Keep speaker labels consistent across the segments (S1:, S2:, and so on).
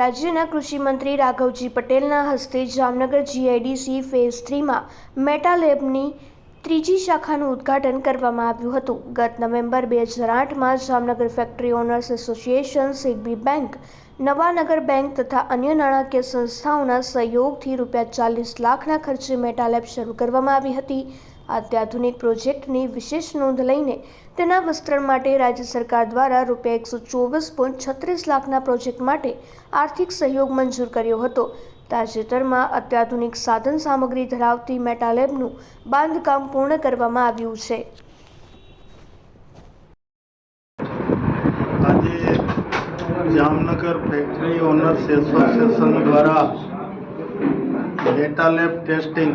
S1: રાજ્યના કૃષિમંત્રી રાઘવજી પટેલના હસ્તે જામનગર જીઆઈડીસી ફેઝ થ્રીમાં મેટા લેબની ત્રીજી શાખાનું ઉદ્ઘાટન કરવામાં આવ્યું હતું. ગત નવેમ્બર બે હજાર આઠમાં Jamnagar factory owners association SIDBI bank Nawanagar bank તથા અન્ય નાણાકીય સંસ્થાઓના સહયોગથી રૂપિયા ચાલીસ લાખના ખર્ચે મેટાલેબ શરૂ કરવામાં આવી હતી. અત્યાધુનિક પ્રોજેક્ટની વિશેષ નોંધ લઈને તેના વિસ્તરણ માટે રાજ્ય સરકાર દ્વારા રૂપિયા એકસો ચોવીસ પોઈન્ટ છત્રીસ લાખના પ્રોજેક્ટ માટે આર્થિક સહયોગ મંજૂર કર્યો હતો. તાજેતરમાં અત્યાધુનિક સાધન સામગ્રી ધરાવતી મેટાલેબનું બાંધકામ પૂર્ણ કરવામાં આવ્યું છે.
S2: આજે જામનગર ફેક્ટરી ઓનર્સ એસોસિએશન દ્વારા ડેટા ટેસ્ટિંગ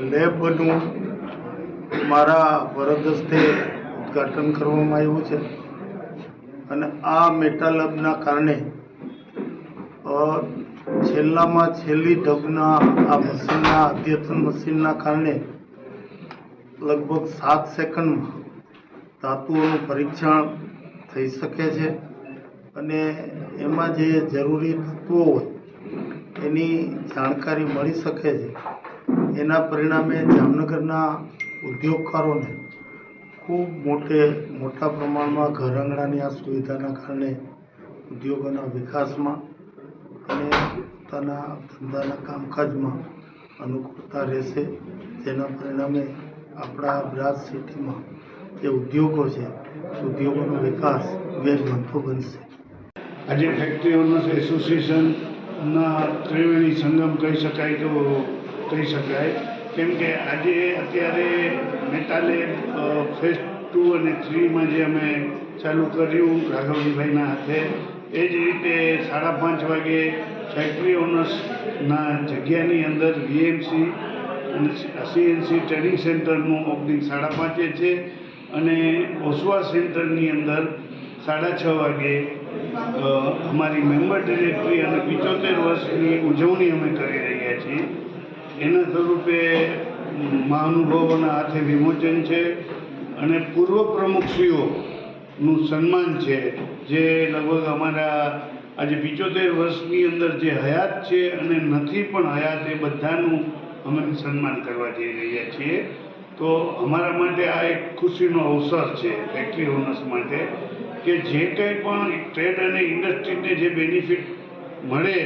S2: લેબનું મારા વરદ હસ્તે ઉદ્ઘાટન કરવામાં આવ્યું છે. અને આ મેટા લેબના કારણે છેલ્લામાં છેલ્લી ઢબના, આ મશીનના, અદ્યતન મશીનના કારણે લગભગ સાત સેકન્ડમાં ધાતુઓનું પરીક્ષણ થઈ શકે છે. અને એમાં જે જરૂરી તત્વો હોય, એની જાણકારી મળી શકે છે. એના પરિણામે જામનગરના ઉદ્યોગકારોને ખૂબ મોટે મોટા પ્રમાણમાં ઘર આંગણાની આ સુવિધાના કારણે ઉદ્યોગોના વિકાસમાં અને પોતાના ધંધાના કામકાજમાં અનુકૂળતા રહેશે. જેના પરિણામે આપણા બ્રાસ સિટીમાં જે ઉદ્યોગો છે, ઉદ્યોગોનો વિકાસ વેગવંતો બનશે.
S3: આજે ફેક્ટરી ઓનર્સ એસોસિએશનના ત્રિવેણી સંગમ કહી શકાય તો કહી શકાય. કેમ કે આજે અત્યારે મેટાલે ફેઝ ટુ અને થ્રીમાં જે અમે ચાલુ કર્યું રાઘવજીભાઈના હાથે, એ જ રીતે સાડા પાંચ વાગે ફેક્ટરી ઓનર્સના જગ્યાની અંદર વીએમસી અને સીએનસી ટ્રેનિંગ સેન્ટરનું ઓપનિંગ સાડા પાંચે છે અને ઓસવા સેન્ટરની અંદર સાડા છ વાગે અમારી મેમ્બર ડિરેક્ટરી અને પિચોતેર વર્ષની ઉજવણી અમે કરી રહ્યા છીએ. એના સ્વરૂપે મહાનુભાવોના હાથે વિમોચન છે અને પૂર્વ પ્રમુખશ્રીઓનું સન્માન છે, જે લગભગ અમારા આજે પિચોતેર વર્ષની અંદર જે હયાત છે અને નથી પણ હયાત, એ બધાનું અમે સન્માન કરવા જઈ રહ્યા છીએ. તો અમારા માટે આ એક ખુશીનો અવસર છે ફેક્ટરી ઓનર્સ માટે કે જે કંઈ પણ ટ્રેડ અને ઇન્ડસ્ટ્રીને જે બેનિફિટ મળે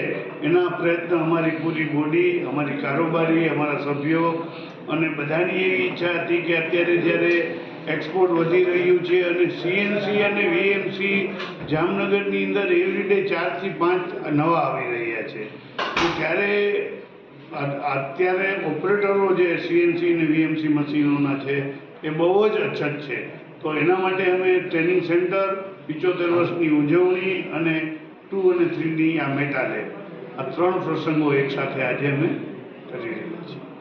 S3: એના પ્રયત્ન અમારી પૂરી બોડી અમારી કારોબારી, અમારા સભ્યો અને બધાની એવી ઈચ્છા હતી કે અત્યારે જ્યારે એક્સપોર્ટ વધી રહ્યું છે અને સીએનસી અને વીએમસી જામનગરની અંદર એવરીડે ચારથી પાંચ નવા આવી રહ્યા છે. તો ત્યારે અત્યારે ઓપરેટરો જે સીએનસી અને વીએમસી મશીનોના છે, એ બહુ જ અછત છે. તો એના માટે અમે ટ્રેનિંગ સેન્ટર પિચોતેર વર્ષની ઉજવણી અને ટુ અને થ્રીની આ મેટા લેબ આ ત્રણ પ્રસંગો એકસાથે આજે અમે કરી રહ્યા છીએ.